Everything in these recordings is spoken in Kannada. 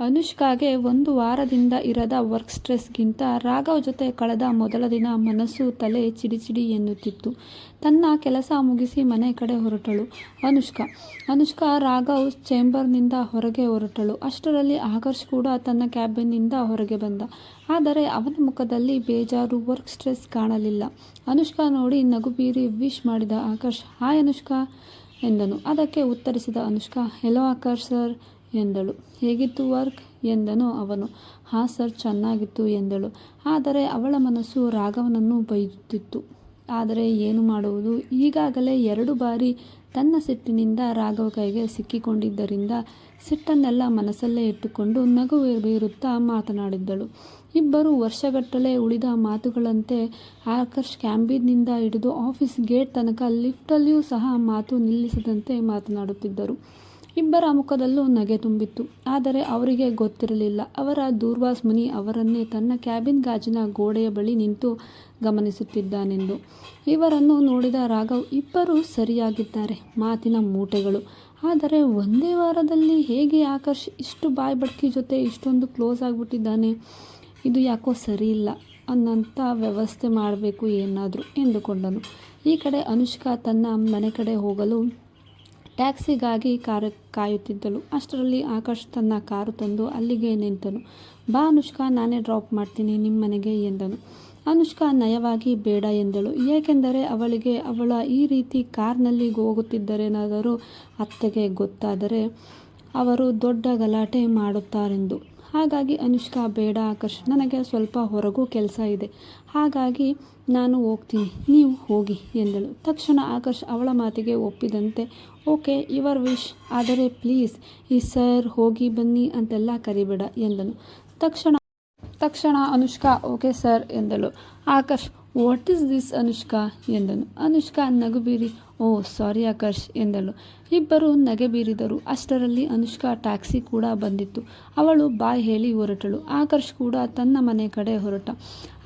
ಅನುಷ್ಕಾಗೆ ಒಂದು ವಾರದಿಂದ ಇರದ ವರ್ಕ್ ಸ್ಟ್ರೆಸ್ಗಿಂತ ರಾಘವ್ ಜೊತೆ ಕಳೆದ ಮೊದಲ ದಿನ ಮನಸ್ಸು ತಲೆ ಚಿಡಿಚಿಡಿ ಎನ್ನುತ್ತಿತ್ತು. ತನ್ನ ಕೆಲಸ ಮುಗಿಸಿ ಮನೆ ಕಡೆ ಹೊರಟಳು ಅನುಷ್ಕಾ. ಅನುಷ್ಕಾ ರಾಘವ್ ಚೇಂಬರ್ನಿಂದ ಹೊರಗೆ ಹೊರಟಳು. ಅಷ್ಟರಲ್ಲಿ ಆಕರ್ಷ್ ಕೂಡ ತನ್ನ ಕ್ಯಾಬಿನ್ನಿಂದ ಹೊರಗೆ ಬಂದ. ಆದರೆ ಅವನ ಮುಖದಲ್ಲಿ ಬೇಜಾರು ವರ್ಕ್ ಸ್ಟ್ರೆಸ್ ಕಾಣಲಿಲ್ಲ. ಅನುಷ್ಕಾ ನೋಡಿ ನಗು ಬೀರಿ ವಿಶ್ ಮಾಡಿದ ಆಕರ್ಷ್, ಹಾಯ್ ಅನುಷ್ಕಾ ಎಂದನು. ಅದಕ್ಕೆ ಉತ್ತರಿಸಿದ ಅನುಷ್ಕಾ ಹೆಲೋ ಆಕರ್ಷ್ ಸರ್ ಎಂದಳು. ಹೇಗಿತ್ತು ವರ್ಕ್? ಎಂದನು ಅವನು. ಹಾಂ, ಸರ್, ಚೆನ್ನಾಗಿತ್ತು ಎಂದಳು. ಆದರೆ ಅವಳ ಮನಸ್ಸು ರಾಘವನನ್ನು ಬೈಯುತ್ತಿತ್ತು ಆದರೆ ಏನು ಮಾಡುವುದು? ಈಗಾಗಲೇ ಎರಡು ಬಾರಿ ತನ್ನ ಸಿಟ್ಟಿನಿಂದ ರಾಘವ ಕೈಗೆ ಸಿಕ್ಕಿಕೊಂಡಿದ್ದರಿಂದ ಸಿಟ್ಟನ್ನೆಲ್ಲ ಮನಸ್ಸಲ್ಲೇ ಇಟ್ಟುಕೊಂಡು ನಗು ಬೀರುತ್ತಾ ಮಾತನಾಡಿದ್ದಳು. ಇಬ್ಬರು ವರ್ಷಗಟ್ಟಲೆ ಉಳಿದ ಮಾತುಗಳಂತೆ ಆಕರ್ಷ್ ಕ್ಯಾಂಬಿನ್ನಿಂದ ಹಿಡಿದು ಆಫೀಸ್ ಗೇಟ್ ತನಕ ಲಿಫ್ಟಲ್ಲಿಯೂ ಸಹ ಮಾತು ನಿಲ್ಲಿಸದಂತೆ ಮಾತನಾಡುತ್ತಿದ್ದರು. ಇಬ್ಬರ ಮುಖದಲ್ಲೂ ನಗೆ ತುಂಬಿತ್ತು. ಆದರೆ ಅವರಿಗೆ ಗೊತ್ತಿರಲಿಲ್ಲ. ಅವರ ದೂರ್ವಾಸ್ ಮುನಿ ಅವರನ್ನೇ ತನ್ನ ಕ್ಯಾಬಿನ್ ಗಾಜಿನ ಗೋಡೆಯ ಬಳಿ ನಿಂತು ಗಮನಿಸುತ್ತಿದ್ದಾನೆಂದು. ಇವರನ್ನು ನೋಡಿದ ರಾಘವ್, ಇಬ್ಬರೂ ಸರಿಯಾಗಿದ್ದಾರೆ, ಮಾತಿನ ಮೂಟೆಗಳು. ಆದರೆ ಒಂದೇ ವಾರದಲ್ಲಿ ಹೇಗೆ ಆಕರ್ಷ್, ಇಷ್ಟು ಬಾಯ್ ಬಡ್ಕಿ ಜೊತೆ ಇಷ್ಟೊಂದು ಕ್ಲೋಸ್ ಆಗಿಬಿಟ್ಟಿದ್ದಾನೆ? ಇದು ಯಾಕೋ ಸರಿಯಿಲ್ಲ ಅನ್ನಂಥ ವ್ಯವಸ್ಥೆ ಮಾಡಬೇಕು ಏನಾದರೂ ಎಂದುಕೊಂಡನು. ಈ ಕಡೆ ಅನುಷ್ಕಾ ತನ್ನ ಮನೆ ಕಡೆ ಹೋಗಲು ಟ್ಯಾಕ್ಸಿಗಾಗಿ ಕಾರ ಕಾಯುತ್ತಿದ್ದಳು. ಅಷ್ಟರಲ್ಲಿ ಆಕಾಶ್ ತನ್ನ ಕಾರು ತಂದು ಅಲ್ಲಿಗೆ ನಿಂತನು. ಬಾ ಅನುಷ್ಕಾ, ನಾನೇ ಡ್ರಾಪ್ ಮಾಡ್ತೀನಿ ನಿಮ್ಮ ಮನೆಗೆ ಎಂದನು. ಅನುಷ್ಕಾ ನಯವಾಗಿ, ಬೇಡ, ಎಂದಳು. ಏಕೆಂದರೆ ಅವಳಿಗೆ, ಅವಳ ಈ ರೀತಿ ಕಾರ್ನಲ್ಲಿ ಹೋಗುತ್ತಿದ್ದರೇನಾದರೂ ಅತ್ತೆಗೆ ಗೊತ್ತಾದರೆ ಅವರು ದೊಡ್ಡ ಗಲಾಟೆ ಮಾಡುತ್ತಾರೆಂದು. ಹಾಗಾಗಿ ಅನುಷ್ಕಾ, ಬೇಡ ಆಕರ್ಷ್, ನನಗೆ ಸ್ವಲ್ಪ ಹೊರಗೂ ಕೆಲಸ ಇದೆ. ಹಾಗಾಗಿ ನಾನು ಹೋಗ್ತೀನಿ, ನೀವು ಹೋಗಿ ಎಂದಳು. ತಕ್ಷಣ ಆಕರ್ಷ್ ಅವಳ ಮಾತಿಗೆ ಒಪ್ಪಿದಂತೆ, ಓಕೆ, ಯುವರ್ ವಿಶ್, ಆದರೆ ಪ್ಲೀಸ್, ಈ ಸರ್ ಹೋಗಿ ಬನ್ನಿ ಅಂತೆಲ್ಲ ಕರಿಬೇಡ ಎಂದನು. ತಕ್ಷಣ ತಕ್ಷಣ ಅನುಷ್ಕಾ, ಓಕೆ ಸರ್ ಎಂದಳು. Akarsh, what is this Anushka? ಎಂದನು. ಅನುಷ್ಕಾ ನಗು ಬೀರಿ ಓ, ಸಾರಿ ಆಕರ್ಷ್ ಎಂದಳು. ಇಬ್ಬರು ನಗೆ ಬೀರಿದರು. ಅಷ್ಟರಲ್ಲಿ ಅನುಷ್ಕಾ ಟ್ಯಾಕ್ಸಿ ಕೂಡ ಬಂದಿತ್ತು. ಅವಳು ಬಾಯ್ ಹೇಳಿ ಹೊರಟಳು. ಆಕರ್ಷ್ ಕೂಡ ತನ್ನ ಮನೆ ಕಡೆ ಹೊರಟ.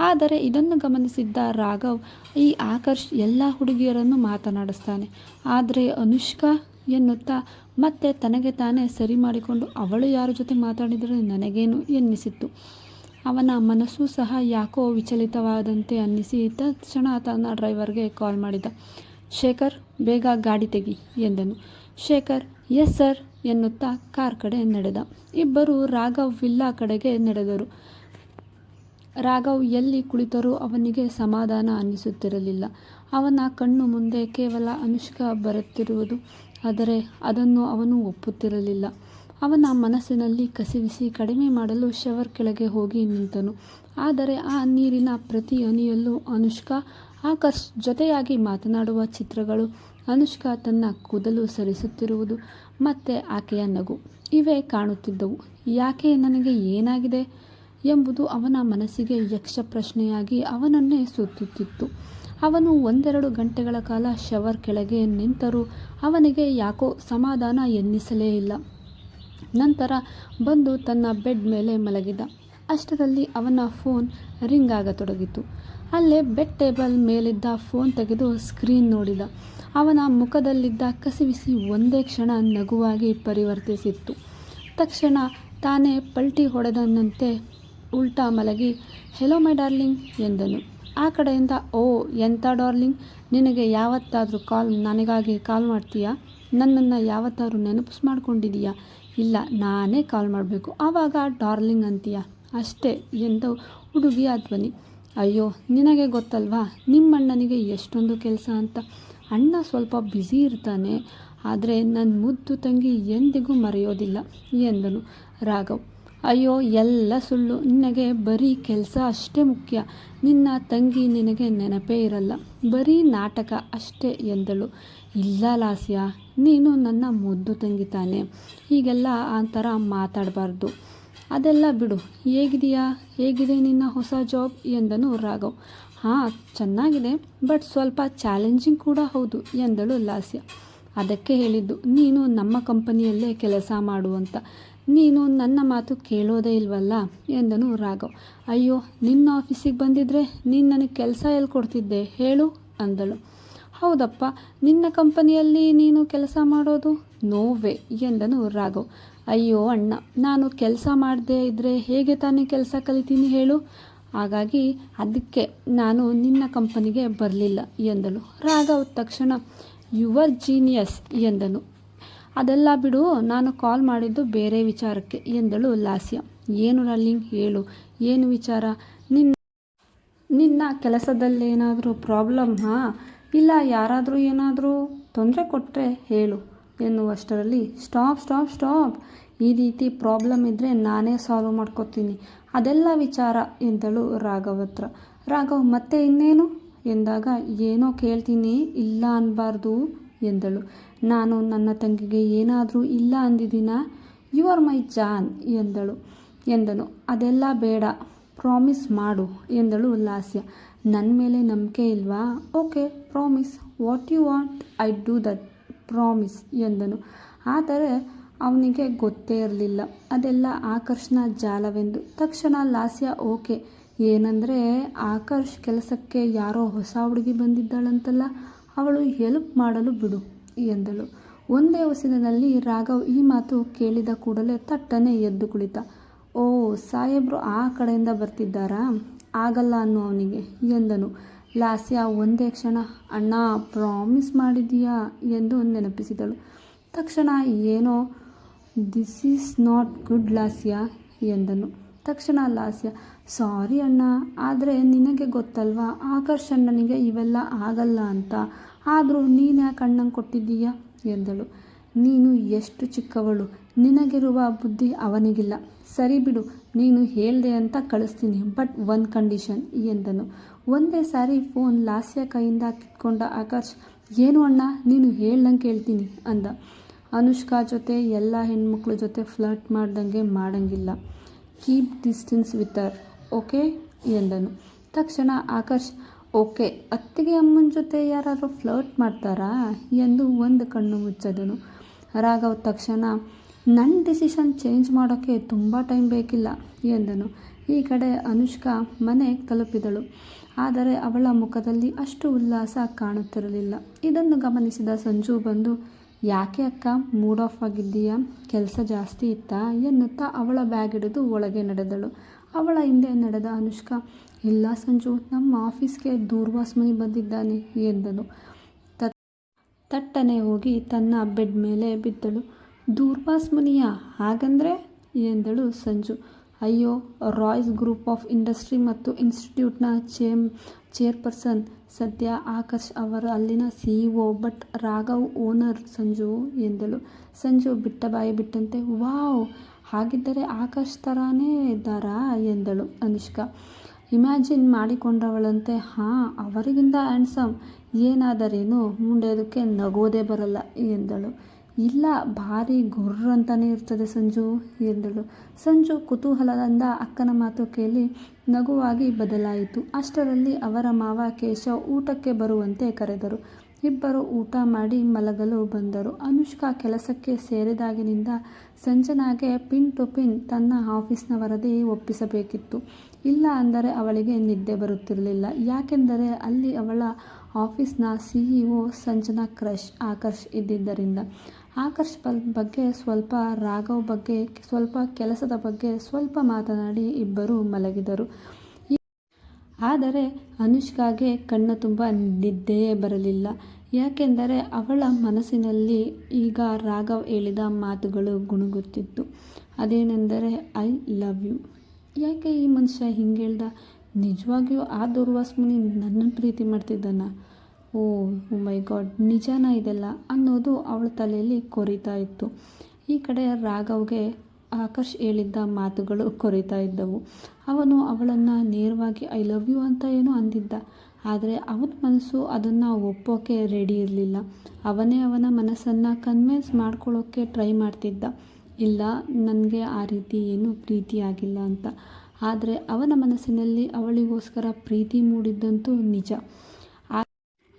ಆದರೆ ಇದನ್ನು ಗಮನಿಸಿದ್ದ ರಾಘವ್, ಈ ಆಕರ್ಷ್ ಎಲ್ಲ ಹುಡುಗಿಯರನ್ನು ಮಾತನಾಡಿಸ್ತಾನೆ. ಆದರೆ ಅನುಷ್ಕಾ ಎನ್ನುತ್ತಾ ಮತ್ತೆ ತನಗೆ ತಾನೇ ಸರಿ ಮಾಡಿಕೊಂಡು ಅವಳು ಯಾರ ಜೊತೆ ಮಾತಾಡಿದರೆ ನನಗೇನು ಎನ್ನಿಸಿತ್ತು. ಅವನ ಮನಸ್ಸು ಸಹ ಯಾಕೋ ವಿಚಲಿತವಾದಂತೆ ಅನ್ನಿಸಿ ತಕ್ಷಣ ತನ್ನ ಡ್ರೈವರ್ಗೆ ಕಾಲ್ ಮಾಡಿದ. ಶೇಖರ್, ಬೇಗ ಗಾಡಿ ತೆಗಿ ಎಂದನು. ಶೇಖರ್, ಎಸ್ ಸರ್ ಎನ್ನುತ್ತಾ ಕಾರ್ ಕಡೆ ನಡೆದ. ಇಬ್ಬರು ರಾಘವ್ ವಿಲ್ಲಾ ಕಡೆಗೆ ನಡೆದರು. ರಾಘವ್ ಎಲ್ಲಿ ಕುಳಿತರೂ ಅವನಿಗೆ ಸಮಾಧಾನ ಅನ್ನಿಸುತ್ತಿರಲಿಲ್ಲ. ಅವನ ಕಣ್ಣು ಮುಂದೆ ಕೇವಲ ಅನುಷ್ಕಾ ಬರುತ್ತಿರುವುದು, ಆದರೆ ಅದನ್ನು ಅವನು ಒಪ್ಪುತ್ತಿರಲಿಲ್ಲ. ಅವನ ಮನಸ್ಸಿನಲ್ಲಿ ಕಸಿವಿಸಿ ಕಡಿಮೆ ಮಾಡಲು ಶವರ್ ಕೆಳಗೆ ಹೋಗಿ ನಿಂತನು. ಆದರೆ ಆ ನೀರಿನ ಪ್ರತಿ ಅನಿಯಲ್ಲೂ ಅನುಷ್ಕಾ ಆಕರ್ಷ್ ಜೊತೆಯಾಗಿ ಮಾತನಾಡುವ ಚಿತ್ರಗಳು ಅನುಷ್ಕಾ ತನ್ನ ಕೂದಲು ಸರಿಸುತ್ತಿರುವುದು ಮತ್ತು ಆಕೆಯ ನಗು. ಇವೇ ಕಾಣುತ್ತಿದ್ದವು. ಯಾಕೆ ನನಗೆ ಏನಾಗಿದೆ ಎಂಬುದು ಅವನ ಮನಸ್ಸಿಗೆ ಯಕ್ಷ ಪ್ರಶ್ನೆಯಾಗಿ ಅವನನ್ನೇ ಸುತ್ತುತ್ತಿತ್ತು. ಅವನು ಒಂದೆರಡು ಗಂಟೆಗಳ ಕಾಲ ಶವರ್ ಕೆಳಗೆ ನಿಂತರೂ ಅವನಿಗೆ ಯಾಕೋ ಸಮಾಧಾನ ಎನ್ನಿಸಲೇ ಇಲ್ಲ. ನಂತರ ಬಂದು ತನ್ನ ಬೆಡ್ ಮೇಲೆ ಮಲಗಿದ. ಅಷ್ಟರಲ್ಲಿ ಅವನ ಫೋನ್ ರಿಂಗ್ ಆಗತೊಡಗಿತು. ಅಲ್ಲೇ ಬೆಡ್ ಟೇಬಲ್ ಮೇಲಿದ್ದ ಫೋನ್ ತೆಗೆದು ಸ್ಕ್ರೀನ್ ನೋಡಿದ. ಅವನ ಮುಖದಲ್ಲಿದ್ದ ಕಸಿವಿಸಿ ಒಂದೇ ಕ್ಷಣ ನಗುವಾಗಿ ಪರಿವರ್ತಿಸಿತ್ತು. ತಕ್ಷಣ ತಾನೇ ಪಲ್ಟಿ ಹೊಡೆದನಂತೆ ಉಲ್ಟಾ ಮಲಗಿ ಹೆಲೋ ಮೈ ಡಾರ್ಲಿಂಗ್ ಎಂದನು. ಆ ಕಡೆಯಿಂದ, ಓ ಎಂಥ ಡಾರ್ಲಿಂಗ್? ನಿನಗೆ ಯಾವತ್ತಾದರೂ ಕಾಲ್, ನನಗಾಗಿ ಕಾಲ್ ಮಾಡ್ತೀಯಾ? ನನ್ನನ್ನು ಯಾವತ್ತಾದ್ರೂ ನೆನಪಿಸ್ ಮಾಡ್ಕೊಂಡಿದೀಯಾ? ಇಲ್ಲ, ನಾನೇ ಕಾಲ್ ಮಾಡಬೇಕು. ಆವಾಗ ಡಾರ್ಲಿಂಗ್ ಅಂತೀಯ? ಅಷ್ಟೇ, ಎಂದು ಹುಡುಗಿಯ ಧ್ವನಿ. ಅಯ್ಯೋ, ನಿನಗೆ ಗೊತ್ತಲ್ವಾ? ನಿಮ್ಮಣ್ಣನಿಗೆ ಎಷ್ಟೊಂದು ಕೆಲಸ ಅಂತ. ಅಣ್ಣ ಸ್ವಲ್ಪ ಬ್ಯುಸಿ ಇರ್ತಾನೆ, ಆದರೆ ನನ್ನ ಮುದ್ದು ತಂಗಿ ಎಂದಿಗೂ ಮರೆಯೋದಿಲ್ಲ ಎಂದನು ರಾಘವ್. ಅಯ್ಯೋ, ಎಲ್ಲ ಸುಳ್ಳು. ನಿನಗೆ ಬರೀ ಕೆಲಸ ಅಷ್ಟೇ ಮುಖ್ಯ. ನಿನ್ನ ತಂಗಿ ನಿನಗೆ ನೆನಪೇ ಇರಲ್ಲ. ಬರೀ ನಾಟಕ ಅಷ್ಟೇ ಎಂದಳು. ಇಲ್ಲ ಲಾಸ್ಯ, ನೀನು ನನ್ನ ಮುದ್ದು ತಂಗಿ ತಾನೆ. ಹೀಗೆಲ್ಲ ಆ ಥರ ಮಾತಾಡಬಾರ್ದು. ಅದೆಲ್ಲ ಬಿಡು. ಹೇಗಿದೆಯಾ? ಹೇಗಿದೆ ನಿನ್ನ ಹೊಸ ಜಾಬ್? ಎಂದನು ರಾಘವ್. ಹಾಂ, ಚೆನ್ನಾಗಿದೆ. ಬಟ್ ಸ್ವಲ್ಪ ಚಾಲೆಂಜಿಂಗ್ ಕೂಡ ಹೌದು, ಎಂದಳು ಲಾಸ್ಯ. ಅದಕ್ಕೆ ಹೇಳಿದ್ದು, ನೀನು ನಮ್ಮ ಕಂಪನಿಯಲ್ಲೇ ಕೆಲಸ ಮಾಡುವಂತ ನೀನು ನನ್ನ ಮಾತು ಕೇಳೋದೇ ಇಲ್ವಲ್ಲ? ಎಂದನು ರಾಘವ್. ಅಯ್ಯೋ, ನಿನ್ನ ಆಫೀಸಿಗೆ ಬಂದಿದ್ರೆ ನೀನು ನನಗೆ ಕೆಲಸ ಎಲ್ಲಿ ಕೊಡ್ತಿದ್ದೆ? ಹೇಳು, ಅಂದಳು. ಹೌದಪ್ಪ, ನಿನ್ನ ಕಂಪನಿಯಲ್ಲಿ ನೀನು ಕೆಲಸ ಮಾಡೋದು? ನೋವೇ, ಎಂದನು ರಾಘವ್. ಅಯ್ಯೋ ಅಣ್ಣ, ನಾನು ಕೆಲಸ ಮಾಡದೇ ಇದ್ದರೆ ಹೇಗೆ ತಾನೇ ಕೆಲಸ ಕಲಿತೀನಿ ಹೇಳು. ಹಾಗಾಗಿ ಅದಕ್ಕೆ ನಾನು ನಿನ್ನ ಕಂಪನಿಗೆ ಬರಲಿಲ್ಲ ಎಂದಳು. ರಾಘವ್ ತಕ್ಷಣ ಯುವರ್ ಜೀನಿಯಸ್ ಎಂದನು. ಅದೆಲ್ಲ ಬಿಡು, ನಾನು ಕಾಲ್ ಮಾಡಿದ್ದು ಬೇರೆ ವಿಚಾರಕ್ಕೆ ಎಂದಳು ಲಾಸ್ಯ. ಏನು ರಲ್ಲಿಂಗ್, ಹೇಳು. ಏನು ವಿಚಾರ? ನಿನ್ನ ನಿನ್ನ ಕೆಲಸದಲ್ಲೇನಾದರೂ ಪ್ರಾಬ್ಲಮ್, ಹಾಂ? ಇಲ್ಲ, ಯಾರಾದರೂ ಏನಾದರೂ ತೊಂದರೆ ಕೊಟ್ಟರೆ ಹೇಳು. ಎನ್ನುವಷ್ಟರಲ್ಲಿ, ಸ್ಟಾಪ್ ಸ್ಟಾಪ್ ಸ್ಟಾಪ್, ಈ ರೀತಿ ಪ್ರಾಬ್ಲಮ್ ಇದ್ದರೆ ನಾನೇ ಸಾಲ್ವ್ ಮಾಡ್ಕೋತೀನಿ. ಅದೆಲ್ಲ ವಿಚಾರ ಎಂದಳು ರಾಘವತ್ರ ರಾಘವ್, ಮತ್ತೆ ಇನ್ನೇನು? ಎಂದಾಗ, ಏನೋ ಕೇಳ್ತೀನಿ, ಇಲ್ಲ ಅನ್ನಬಾರ್ದು ಎಂದಳು. ನಾನು ನನ್ನ ತಂಗಿಗೆ ಏನಾದರೂ ಇಲ್ಲ ಅಂದಿದ್ದೀನ? ಯು ಆರ್ ಮೈ ಜಾನ್ ಎಂದಳು. ಎಂದನು. ಅದೆಲ್ಲ ಬೇಡ ಪ್ರಾಮಿಸ್ ಮಾಡು, ಎಂದಳು ಲಾಸ್ಯ. ನನ್ನ ಮೇಲೆ ನಂಬಿಕೆ ಇಲ್ವಾ? Okay promise what you want I do that promise ಎಂದನು. ಆದರೆ ಅವನಿಗೆ ಗೊತ್ತೇ ಇರಲಿಲ್ಲ. ಅದೆಲ್ಲ ಆಕರ್ಷಣ ಜಾಲವೆಂದು. ತಕ್ಷಣ ಲಾಸ್ಯ, ಓಕೆ, ಏನಂದರೆ, ಆಕರ್ಷ್ ಕೆಲಸಕ್ಕೆ ಯಾರೋ ಹೊಸ ಹುಡುಗಿ ಬಂದಿದ್ದಾಳಂತಲ್ಲ, ಅವಳು ಹೆಲ್ಪ್ ಮಾಡಲು ಬಿಡು ಎಂದಳು. ಒಂದೇ ಉಸಿರಿನಲ್ಲಿ ರಾಘವ್ ಈ ಮಾತು ಕೇಳಿದ ಕೂಡಲೇ ತಟ್ಟನೆ ಎದ್ದು ಕುಳಿತ. ಓ, ಸಾಹೇಬ್ರು ಆ ಕಡೆಯಿಂದ ಬರ್ತಿದ್ದಾರಾ? ಆಗಲ್ಲ ಅನ್ನೋ ಅವನಿಗೆ ಎಂದನು. ಲಾಸ್ಯ, ಒಂದೇ ಕ್ಷಣ, ಅಣ್ಣ, ಪ್ರಾಮಿಸ್ ಮಾಡಿದೀಯಾ ಎಂದು ನೆನಪಿಸಿದಳು. ತಕ್ಷಣ, ಏನೋ this is not good Lasya, ಎಂದನು. ತಕ್ಷಣ ಲಾಸ್ಯ, ಸಾರಿ ಅಣ್ಣ, ಆದರೆ ನಿನಗೆ ಗೊತ್ತಲ್ವಾ? ಆಕರ್ಷಣನಿಗೆ ಇವೆಲ್ಲ ಆಗಲ್ಲ ಅಂತ. ಆದರೂ ನೀನು ಯಾಕೆ ಅಣ್ಣಂಗೆ ಕೊಟ್ಟಿದ್ದೀಯಾ? ಎಂದಳು. ನೀನು ಎಷ್ಟು ಚಿಕ್ಕವಳು ನಿನಗಿರುವ ಬುದ್ಧಿ ಅವನಿಗಿಲ್ಲ. ಸರಿ ಬಿಡು, ನೀನು ಹೇಳಿದೆ ಅಂತ ಕಳಿಸ್ತೀನಿ, ಬಟ್ ಒನ್ ಕಂಡೀಷನ್ ಎಂದನು. ಒಂದೇ ಸಾರಿ ಫೋನ್ ಲಾಸ್ಯ ಕೈಯಿಂದ ಕಿತ್ಕೊಂಡ ಆಕರ್ಷ್ ಏನು ಅಣ್ಣ, ನೀನು ಹೇಳ್ದಂಗೆ ಕೇಳ್ತೀನಿ, ಅಂದ. ಅನುಷ್ಕಾ ಜೊತೆ ಎಲ್ಲ ಹೆಣ್ಮಕ್ಳ ಜೊತೆ ಫ್ಲರ್ಟ್ ಮಾಡ್ದಂಗೆ ಮಾಡಂಗಿಲ್ಲ. Keep distance with her okay ಎಂದನು. ತಕ್ಷಣ ಆಕರ್ಷ್ ಓಕೆ ಅತ್ತಿಗೆ ಅಮ್ಮನ ಜೊತೆ ಯಾರಾದರೂ ಫ್ಲರ್ಟ್ ಮಾಡ್ತಾರಾ? ಎಂದು ಒಂದು ಕಣ್ಣು ಮುಚ್ಚದನು. ರಾಘವ್ ತಕ್ಷಣ ನನ್ನ ಡಿಸಿಷನ್ ಚೇಂಜ್ ಮಾಡೋಕ್ಕೆ ತುಂಬ ಟೈಮ್ ಬೇಕಿಲ್ಲ ಎಂದನು ಈ ಕಡೆ ಅನುಷ್ಕಾ ಮನೆ ತಲುಪಿದಳು. ಆದರೆ ಅವಳ ಮುಖದಲ್ಲಿ ಅಷ್ಟು ಉಲ್ಲಾಸ ಕಾಣುತ್ತಿರಲಿಲ್ಲ. ಇದನ್ನು ಗಮನಿಸಿದ ಸಂಜು ಬಂದು, ಯಾಕೆ ಅಕ್ಕ ಮೂಡ್ ಆಫ್ ಆಗಿದ್ದೀಯಾ? ಕೆಲಸ ಜಾಸ್ತಿ ಇತ್ತಾ? ಎನ್ನುತ್ತಾ ಅವಳ ಬ್ಯಾಗ್ ಹಿಡಿದು ಒಳಗೆ ನಡೆದಳು. ಅವಳ ಹಿಂದೆ ನಡೆದ ಅನುಷ್ಕಾ, ಇಲ್ಲ ಸಂಜು, ನಮ್ಮ ಆಫೀಸ್ಗೆ ದೂರ್ವಾಸ್ ಮನಿ ಬಂದಿದ್ದಾನೆ, ಎಂದನು. ತಟ್ಟನೆ ಹೋಗಿ ತನ್ನ ಬೆಡ್ ಮೇಲೆ ಬಿದ್ದಳು. ದೂರ್ವಾಸ್ ಮುನಿಯ ಹಾಗಂದ್ರೆ ಎಂದಳು ಸಂಜು. ಅಯ್ಯೋ, ರಾಯ್ಸ್ ಗ್ರೂಪ್ ಆಫ್ ಇಂಡಸ್ಟ್ರಿ ಮತ್ತು ಇನ್ಸ್ಟಿಟ್ಯೂಟ್ನ ಚೇಮ್, ಚೇರ್ಪರ್ಸನ್ ಸದ್ಯ ಆಕರ್ಷ್ ಅವರು ಅಲ್ಲಿನ C E O but Raghav owner Sanju ಎಂದಳು. ಸಂಜು ಬಿಟ್ಟ ಬಾಯಿ ಬಿಟ್ಟಂತೆ, ವಾವ್, ಹಾಗಿದ್ದರೆ ಆಕಾಶ್ ಥರಾನೇ ಇದ್ದಾರಾ? ಎಂದಳು ಅನುಷ್ಕಾ. ಇಮ್ಯಾಜಿನ್ ಮಾಡಿಕೊಂಡವಳಂತೆ, ಹಾಂ, ಅವರಿಗಿಂತ ಆ್ಯಂಡ್ಸಮ್ ಏನಾದರೇನು? ಮುಂಡೆದಕ್ಕೆ ನಗೋದೇ ಬರಲ್ಲ, ಎಂದಳು. ಇಲ್ಲ, ಭಾರಿ ಗುರ್ರ್ ಅಂತಾನೆ ಇರ್ತದೆ ಸಂಜು ಎಂದಳು. ಸಂಜು ಕುತೂಹಲದಿಂದ ಅಕ್ಕನ ಮಾತು ಕೇಳಿ ನಗುವಾಗಿ ಬದಲಾಯಿತು. ಅಷ್ಟರಲ್ಲಿ ಅವರ ಮಾವ ಕೇಶವ್ ಊಟಕ್ಕೆ ಬರುವಂತೆ ಕರೆದರು. ಇಬ್ಬರು ಊಟ ಮಾಡಿ ಮಲಗಲು ಬಂದರು. ಅನುಷ್ಕಾ ಕೆಲಸಕ್ಕೆ ಸೇರಿದಾಗಿನಿಂದ ಸಂಜನಾಗೆ ಪಿನ್ ಟು ಪಿನ್ ತನ್ನ ಆಫೀಸ್ನ ವರದಿ ಒಪ್ಪಿಸಬೇಕಿತ್ತು. ಇಲ್ಲ ಅಂದರೆ ಅವಳಿಗೆ ನಿದ್ದೆ ಬರುತ್ತಿರಲಿಲ್ಲ. ಯಾಕೆಂದರೆ ಅಲ್ಲಿ ಅವಳ ಆಫೀಸ್ನ C E O Sanjana crush Akarsh ಇದ್ದಿದ್ದರಿಂದ. ಆಕರ್ಷ್ ಬಗ್ಗೆ ಸ್ವಲ್ಪ ರಾಘವ್ ಬಗ್ಗೆ, ಸ್ವಲ್ಪ ಕೆಲಸದ ಬಗ್ಗೆ ಸ್ವಲ್ಪ ಮಾತನಾಡಿ ಇಬ್ಬರು ಮಲಗಿದರು. ಆದರೆ ಅನುಷ್ಕಾಗೆ ಕಣ್ಣು ತುಂಬ ನಿದ್ದೆಯೇ ಬರಲಿಲ್ಲ. ಯಾಕೆಂದರೆ ಅವಳ ಮನಸ್ಸಿನಲ್ಲಿ ಈಗ ರಾಘವ್ ಹೇಳಿದ ಮಾತುಗಳು ಗುಣಗುತ್ತಿತ್ತು. ಅದೇನೆಂದರೆ, ಐ ಲವ್ ಯು. ಯಾಕೆ ಈ ಮನುಷ್ಯ ಹಿಂಗೆ ಹೇಳ್ದ? ನಿಜವಾಗಿಯೂ ಆ ದುರ್ವಾಸ್ ಮುನಿ ನನ್ನನ್ನು ಪ್ರೀತಿ ಮಾಡ್ತಿದ್ದಾನ? ಓ ಮೈ ಗಾಡ್, ನಿಜಾನ ಇದೆಲ್ಲ? ಅನ್ನೋದು ಅವಳ ತಲೆಯಲ್ಲಿ ಕೊರಿತಾ ಇತ್ತು. ಈ ಕಡೆ ರಾಘವ್ಗೆ ಆಕರ್ಷ್ ಹೇಳಿದ್ದ ಮಾತುಗಳು ಕೊರಿತಾ ಇದ್ದವು. ಅವನು ಅವಳನ್ನು ನೇರವಾಗಿ, ಐ ಲವ್ ಯು ಅಂತ ಏನೋ ಅಂದಿದ್ದ. ಆದರೆ ಅವನ ಮನಸ್ಸು ಅದನ್ನು ಒಪ್ಪೋಕ್ಕೆ ರೆಡಿ ಇರಲಿಲ್ಲ. ಅವನೇ ಅವನ ಮನಸ್ಸನ್ನು ಕನ್ವಿನ್ಸ್ ಮಾಡ್ಕೊಳ್ಳೋಕ್ಕೆ ಟ್ರೈ ಮಾಡ್ತಿದ್ದ. ಇಲ್ಲ, ನನಗೆ ಆ ರೀತಿ ಏನೂ ಪ್ರೀತಿಯಾಗಿಲ್ಲ ಅಂತ. ಆದರೆ ಅವನ ಮನಸ್ಸಿನಲ್ಲಿ ಅವಳಿಗೋಸ್ಕರ ಪ್ರೀತಿ ಮೂಡಿದ್ದಂತೂ ನಿಜ.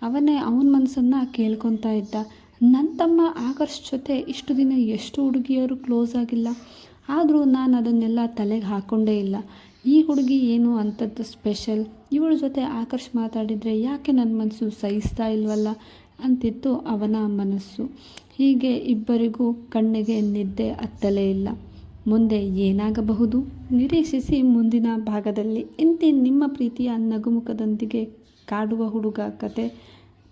ಅವನೇ ಅವನ ಮನಸ್ಸನ್ನು ಕೇಳ್ಕೊತಾ ಇದ್ದ. ನನ್ನ ತಮ್ಮ ಆಕರ್ಷ್ ಜೊತೆ ಇಷ್ಟು ದಿನ ಎಷ್ಟು ಹುಡುಗಿಯರು ಕ್ಲೋಸ್ ಆಗಿಲ್ಲ. ಆದರೂ ನಾನು ಅದನ್ನೆಲ್ಲ ತಲೆಗೆ ಹಾಕ್ಕೊಂಡೇ ಇಲ್ಲ. ಈ ಹುಡುಗಿ ಏನು ಅಂಥದ್ದು ಸ್ಪೆಷಲ್? ಇವಳ ಜೊತೆ ಆಕರ್ಷ್ ಮಾತಾಡಿದರೆ ಯಾಕೆ ನನ್ನ ಮನಸ್ಸು ಸಹಿಸ್ತಾ ಇಲ್ವಲ್ಲ? ಅಂತಿತ್ತು ಅವನ ಮನಸ್ಸು. ಹೀಗೆ ಇಬ್ಬರಿಗೂ ಕಣ್ಣಿಗೆ ನಿದ್ದೆ ಹತ್ತಲೇ ಇಲ್ಲ. ಮುಂದೆ ಏನಾಗಬಹುದು? ನಿರೀಕ್ಷಿಸಿ ಮುಂದಿನ ಭಾಗದಲ್ಲಿ. ಇಂತಿ ನಿಮ್ಮ ಪ್ರೀತಿಯ ನಗುಮುಖದೊಂದಿಗೆ ಕಾಡುವ ಹುಡುಗ ಕತೆ,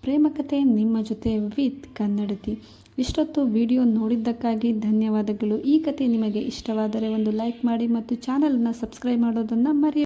ಪ್ರೇಮ ಕತೆ ನಿಮ್ಮ ಜೊತೆ ವಿತ್ ಕನ್ನಡತಿ. ಇಷ್ಟೊತ್ತು ವಿಡಿಯೋ ನೋಡಿದ್ದಕ್ಕಾಗಿ ಧನ್ಯವಾದಗಳು. ಈ ಕತೆ ನಿಮಗೆ ಇಷ್ಟವಾದರೆ ಒಂದು ಲೈಕ್ ಮಾಡಿ ಮತ್ತು ಚಾನಲನ್ನು ಸಬ್ಸ್ಕ್ರೈಬ್ ಮಾಡೋದನ್ನು ಮರೆಯ